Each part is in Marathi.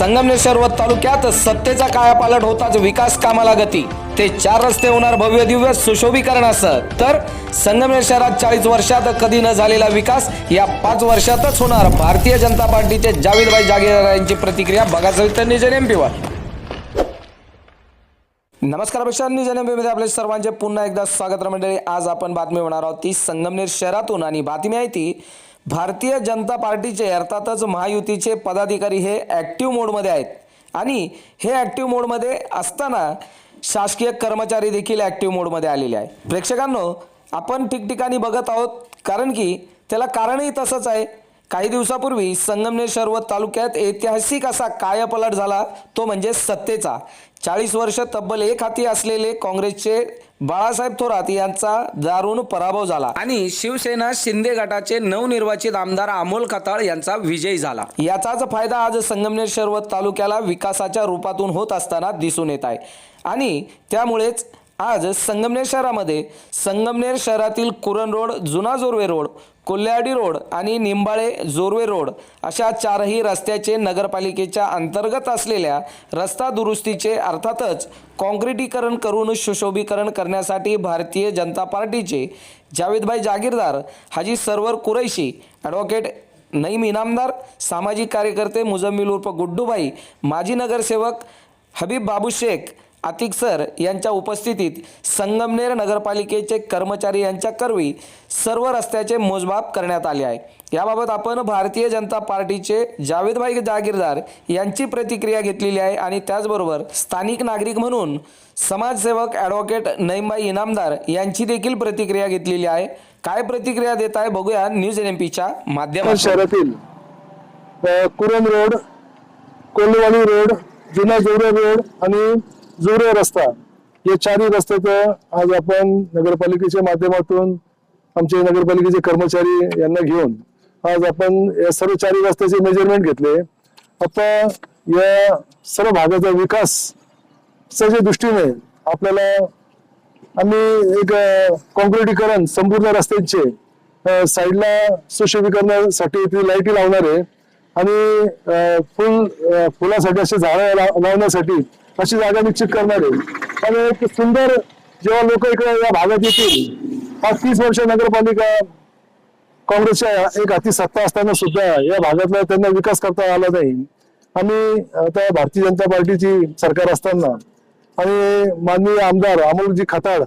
संगमनेर व तालुक्यात सत्तेचा कायापालट होताच विकास कामाला गती. ते चार रस्ते होणार भव्य दिव्य सुशोभीकरणासह. तर संगमनेर शहरात चाळीस वर्षात कधी न झालेला विकास या पाच वर्षातच होणार. भारतीय जनता पार्टीचे जावेदभाई जागीरदार यांची प्रतिक्रिया बघा सविस्तर निजन एमपीवर नमस्कार प्रशांत निजन एमपीमध्ये आपले सर्वांचे पुन्हा एकदा स्वागत मंडळी. आज आपण बातमी होणार आहोत ती संगमनेर शहरातून आणि बातमी आहे ती भारतीय जनता पार्टीचे अर्थातच महायुतीचे पदाधिकारी हे ॲक्टिव्ह मोडमध्ये आहेत. आणि हे ॲक्टिव्ह मोडमध्ये असताना शासकीय कर्मचारी देखील ॲक्टिव्ह मोडमध्ये आलेले आहे प्रेक्षकांनो आपण ठिकठिकाणी बघत आहोत कारण की त्याला कारणही तसंच आहे. काही दिवसापूर्वी संगमनेर व तालुक्यात ऐतिहासिक असा कायापलट झाला तो म्हणजे सत्तेचा. चाळीस वर्ष तब्बल एक हाती असलेले काँग्रेसचे बाळासाहेब थोरात यांचा दारुण पराभव झाला. आणि शिवसेना शिंदे गटाचे नवनिर्वाचित आमदार अमोल खताळ यांचा विजय झाला. याचाच फायदा आज संगमनेर शहर तालुक्याला विकासाच्या रूपातून होत असताना दिसून येत आहे. आणि त्यामुळेच आज संगमनेर शहरामध्ये संगमनेर शहरातील कुरण रोड जुना जोरवे रोड कोल्हाडी रोड आणि निंबाळे जोरवे रोड अशा चारही रस्त्याचे नगरपालिकेच्या अंतर्गत असलेल्या रस्ता दुरुस्तीचे अर्थातच काँक्रिटीकरण करून सुशोभीकरण करण्यासाठी भारतीय जनता पार्टीचे जावेदभाई जागीरदार हाजी सरवर कुरैशी ॲडव्होकेट नईम इनामदार सामाजिक कार्यकर्ते मुजम्मिल उर्फ गुड्डूबाई माजी नगरसेवक हबीब बाबू शेख आतिक सर यांच्या उपस्थितीत संगमनेर नगरपालिकेचे कर्मचारी यांच्या करवी सर्व रस्त्याचे मोजमाप करण्यात आले आहे. याबाबत आपण भारतीय जनता पार्टीचे जावेदभाई जागीरदार यांची प्रतिक्रिया घेतलेली आहे आणि त्याचबरोबर स्थानिक नागरिक म्हणून समाजसेवक ॲडव्होकेट नईमबाई इनामदार यांची देखील प्रतिक्रिया घेतलेली आहे. काय प्रतिक्रिया देत आहे बघूया न्यूज एन एम पीच्या माध्यमात शहरातील कुरम रोड कोल्हेवाडी रोड जुना जोरे रोड आणि जुरे रस्ता. या चारही रस्त्याचं आज आपण नगरपालिकेच्या माध्यमातून आमचे नगरपालिकेचे कर्मचारी यांना घेऊन आज आपण या सर्व चारही रस्त्याचे मेजरमेंट घेतले. आता या सर्व भागाचा विकास च्या दृष्टीने आपल्याला आम्ही एक कॉन्क्रिटीकरण संपूर्ण रस्त्यांचे साईडला सुशोभीकरणासाठी ती लाईटी लावणार आहे आणि फुल फुलासाठी असे झाडं लाव- लावण्यासाठी अशी जागा निश्चित करणार आहे. आणि एक सुंदर जेव्हा लोक इकडे या भागात येतील पाच तीस वर्ष नगरपालिका काँग्रेसच्या एक हाती सत्ता असताना सुद्धा या भागातला त्यांना विकास करता आला नाही. आणि आता भारतीय जनता पार्टीची सरकार असताना आणि माननीय आमदार अमोलजी खताळ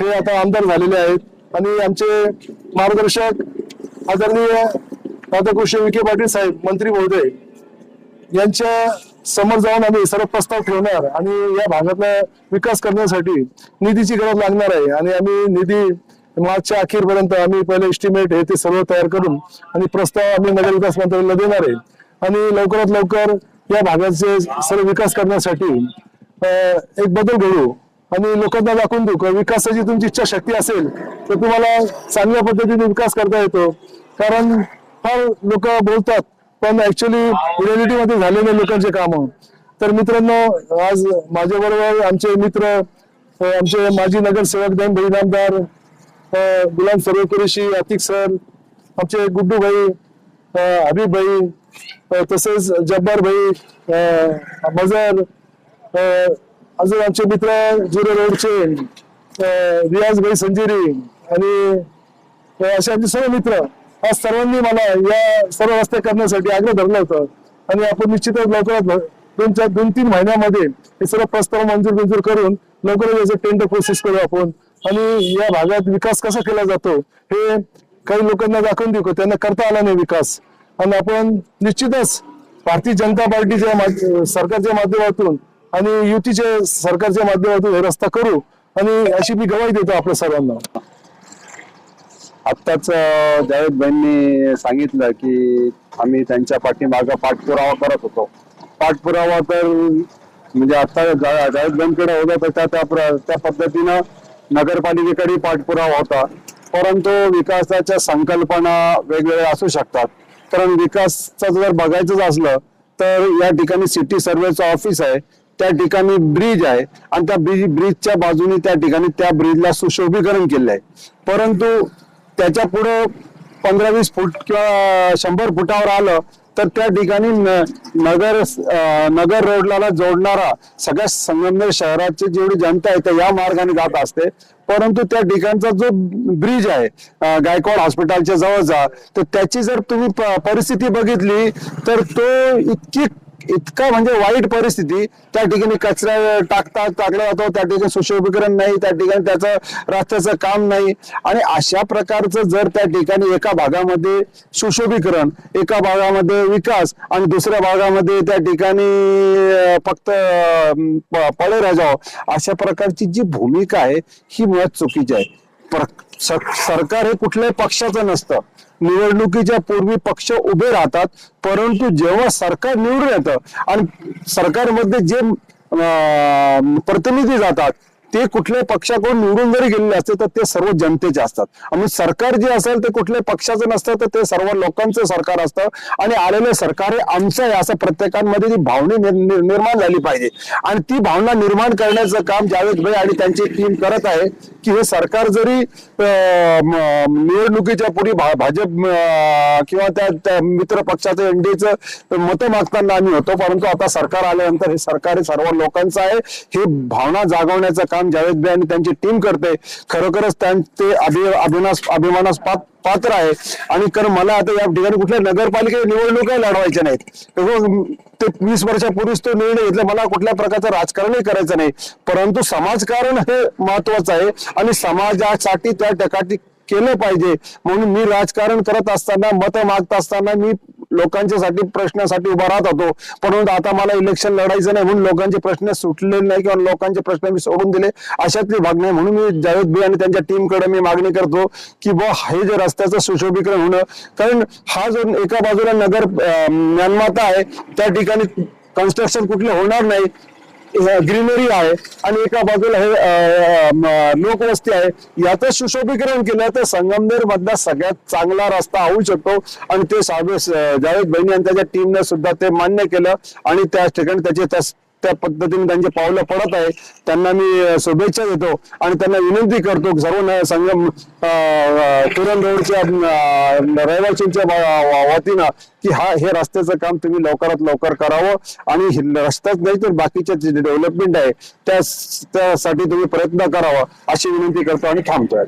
हे आता आमदार झालेले आहेत. आणि आमचे मार्गदर्शक आदरणीय राधाकृष्ण विखे पाटील साहेब मंत्री महोदय यांच्या समोर जाऊन आम्ही सर्व प्रस्ताव ठेवणार आणि या भागातला विकास करण्यासाठी निधीची गरज लागणार आहे. आणि आम्ही निधी मार्चच्या अखेरपर्यंत आम्ही पहिले एस्टिमेट हे ते सर्व तयार करून आणि प्रस्ताव आम्ही नगर विकास देणार आहे. आणि लवकरात लवकर या भागाचे सर्व विकास करण्यासाठी एक बदल घडू आणि लोकांना दाखवून देऊ. का विकासाची तुमची इच्छा शक्ती असेल तर तुम्हाला चांगल्या पद्धतीने विकास करता येतो. कारण फार लोक बोलतात पण ऍक्च्युली रियालिटी मध्ये झालेले लोकांचे काम. तर मित्रांनो आज माझ्या बरोबर आमचे मित्र आमचे माजी नगरसेवक दोन भाई नामदार गुलाम सर्वे कुरेशी अतिक सर आमचे गुड्डू भाई हबीब भाई तसेच जब्बार भाई मजर अजून आमचे मित्र जुरे रोडचे रियाज भाई संजेरी आणि असे आमचे सर्व मित्र. आज सर्वांनी मला या सर्व रस्ते करण्यासाठी आग्रह धरला होता. आणि आपण निश्चितच लवकरात दोन चार दोन तीन महिन्यामध्ये हे सर्व प्रस्ताव मंजूर मंजूर करून लवकरच याचं टेंडर प्रोसेस करू आपण. आणि या भागात विकास कसा केला जातो हे काही लोकांना दाखवून देऊ त्यांना करता आला नाही विकास. आणि आपण निश्चितच भारतीय जनता पार्टीच्या सरकारच्या माध्यमातून आणि युतीच्या सरकारच्या माध्यमातून हे रस्ता करू. आणि अशी मी गवाही देतो आपल्या सर्वांना. आत्ताच जावेद भाईंनी सांगितलं की आम्ही त्यांच्या पाठीमागं पाठपुरावा करत होतो. पाठपुरावा तर म्हणजे आता जावेद भाईंकडे होता तर त्या त्या त्या पद्धतीनं नगरपालिकेकडे पाठपुरावा होता. परंतु विकासाच्या संकल्पना वेगवेगळ्या असू शकतात. कारण विकासाचं जर बघायचंच असलं तर या ठिकाणी सिटी सर्वेचं ऑफिस आहे त्या ठिकाणी ब्रिज आहे आणि त्या ब्रिज ब्रिजच्या बाजूने त्या ठिकाणी त्या ब्रिजला सुशोभीकरण केलं आहे परंतु त्याच्या पुढे पंधरा वीस फूट किंवा शंभर फुटावर आलं तर त्या ठिकाणी न- नगर नगर रोडला जोडणारा सगळ्या संगमनेर शहराची जेवढी जनता आहे त्या या मार्गाने जात असते. परंतु त्या ठिकाणचा जो ब्रिज आहे गायकवाड हॉस्पिटलच्या जवळचा तर त्याची जर तुम्ही प- परिस्थिती बघितली तर तो इतकी इतका म्हणजे वाईट परिस्थिती. त्या ठिकाणी कचरा टाकतात टाकला जातो. त्या ठिकाणी सुशोभीकरण नाही त्या ठिकाणी त्याचं रस्त्याचं काम नाही. आणि अशा प्रकारचं जर त्या ठिकाणी एका भागामध्ये सुशोभीकरण एका भागामध्ये विकास आणि दुसऱ्या भागामध्ये त्या ठिकाणी फक्त पळे राजाव अशा प्रकारची जी भूमिका आहे ही मुळात चुकीची आहे. सरकार हे कुठल्याही पक्षाचं नसतं. निवडणुकीच्या पूर्वी पक्ष उभे राहतात परंतु जेव्हा सरकार निवडून येतं आणि सरकारमध्ये जे प्रतिनिधी जातात ते कुठल्याही पक्षाकडून निवडून जरी गेलेले असते तर ते सर्व जनतेचे असतात. आणि सरकार जे असेल ते कुठल्याही पक्षाचं नसतं तर ते सर्व लोकांचं सरकार असतं. आणि आलेलं सरकार हे आमचं आहे असं प्रत्येकांमध्ये ती भावना निर्माण झाली पाहिजे. आणि ती भावना निर्माण करण्याचं काम जावेद भाई आणि त्यांची टीम करत आहे. की हे सरकार जरी निवडणुकीच्या पुढे भा- भाजप किंवा त्या त्या मित्र पक्षाचं एनडीएचं मतं मागताना आम्ही होतो. परंतु आता सरकार आल्यानंतर हे सरकार हे सर्व लोकांचं आहे. हे भावना जागवण्याचं काम जावेद भाई आणि त्यांची टीम करते. खरोखरच त्यां- ते अभि अभिनास अभिमानास पात्र आहे. आणि कारण मला आता या ठिकाणी कुठल्या नगरपालिका निवडणुका लढवायच्या नाहीत. ते वीस वर्षापूर्वीच तो निर्णय घेतला. मला कुठल्या प्रकारचं राजकारणही करायचं नाही. परंतु समाजकारण हे महत्वाचं आहे. आणि समाजासाठी त्या ठिकाणी केलं पाहिजे. म्हणून मी राजकारण करत असताना मतं मागत असताना मी लोकांच्यासाठी प्रश्नासाठी उभा राहत होतो. परंतु आता मला इलेक्शन लढायचं नाही म्हणून लोकांचे प्रश्न सुटले नाही किंवा लोकांचे प्रश्न मी सोडून दिले अशातली भाग नाही. म्हणून मी जावेद भाई आणि त्यांच्या टीमकडे मी मागणी करतो की बा हे जे रस्त्याचं सुशोभीकरण होणं कारण हा जो एका बाजूला नगर अं, ज्ञानमाता आहे त्या ठिकाणी कन्स्ट्रक्शन कुठलं होणार नाही. ग्रीनरी आहे आणि एका बाजूला हे लोकवस्ती आहे. याचं सुशोभीकरण केलं तर संगमनेर मधला सगळ्यात चांगला रस्ता होऊ शकतो. आणि ते साबे जावेद बहिणी आणि त्याच्या टीमने सुद्धा ते मान्य केलं. आणि त्या ठिकाणी त्याचे त्या पद्धतीने त्यांचे पावलं पडत आहे त्यांना मी शुभेच्छा देतो आणि त्यांना विनंती करतो सर्व संगम अं, रोडच्या रहिवाशांच्या वतीनं की हा हे रस्त्याचं काम तुम्ही लवकरात लवकर करावं आणि रस्त्याच रस्ताच नाही तर बाकीच्या जे डेव्हलपमेंट आहे त्या त्यासाठी तुम्ही प्रयत्न करावा अशी विनंती करतो आणि थांबतोय.